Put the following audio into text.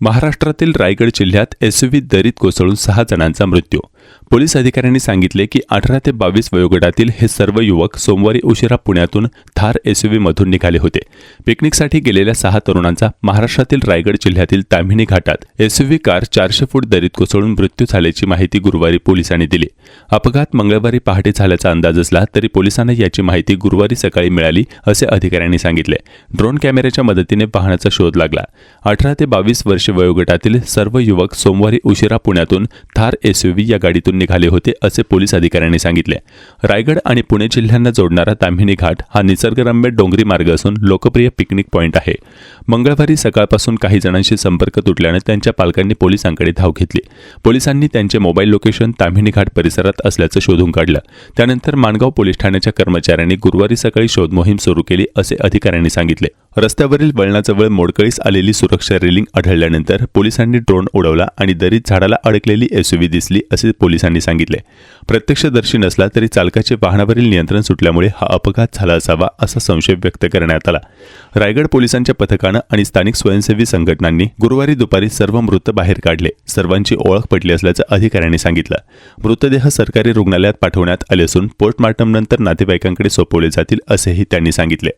महाराष्ट्रातील रायगड जिल्ह्यात एसयूव्ही दरीत कोसळून सहा जणांचा मृत्यू पोलीस अधिकाऱ्यांनी सांगितले की अठरा ते बावीस वयोगटातील हे सर्व युवक सोमवारी उशिरा पुण्यातून थार एसयूव्हीमधून निघाले होते. पिकनिकसाठी गेलेल्या सहा तरुणांचा महाराष्ट्रातील रायगड जिल्ह्यातील ताम्हिणी घाटात एसयूव्ही कार चारशे फूट दरीत कोसळून मृत्यू झाल्याची माहिती गुरुवारी पोलिसांनी दिली. अपघात मंगळवारी पहाटे झाल्याचा अंदाज असला तरी पोलिसांना याची माहिती गुरुवारी सकाळी मिळाली असे अधिकाऱ्यांनी सांगितले. ड्रोन कॅमेऱ्याच्या मदतीने वाहनाचा शोध लागला. अठरा ते बावीस वर्ष वयोगटातील सर्व युवक सोमवारी उशिरा पुण्यातून थार एसयूव्ही या गाडी गाडीतून निघाले होते असे पोलीस अधिकाऱ्यांनी सांगितले. रायगड आणि पुणे जिल्ह्यांना जोडणारा ताम्हिणी घाट हा निसर्गरम्य डोंगरी मार्ग असून लोकप्रिय पिकनिक पॉईंट आहे. मंगळवारी सकाळपासून काही जणांशी संपर्क तुटल्याने त्यांच्या पालकांनी पोलिसांकडे धाव घेतली. पोलिसांनी त्यांचे मोबाईल लोकेशन ताम्हिणी घाट परिसरात असल्याचं शोधून काढलं. त्यानंतर माणगाव पोलीस ठाण्याच्या कर्मचाऱ्यांनी गुरुवारी सकाळी शोध मोहीम सुरू केली असे अधिकाऱ्यांनी सांगितले. रस्त्यावरील वळणाजवळ मोडकळीस आलेली सुरक्षा रेलिंग आढळल्यानंतर पोलिसांनी ड्रोन उडवला आणि दरीत झाडाला अडकलेली एसयूव्ही दिसली असे पोलिसांनी सांगितले. प्रत्यक्षदर्शी नसला तरी चालकाचे वाहनावरील नियंत्रण सुटल्यामुळे हा अपघात झाला असावा असा संशय व्यक्त करण्यात आला. रायगड पोलिसांच्या पथकानं आणि स्थानिक स्वयंसेवी संघटनांनी गुरुवारी दुपारी सर्व मृत बाहेर काढले. सर्वांची ओळख पटली असल्याचं अधिकाऱ्यांनी सांगितलं. मृतदेह सरकारी रुग्णालयात पाठवण्यात आले असून पोस्टमार्टमनंतर नातेवाईकांकडे सोपवले जातील असेही त्यांनी सांगितले.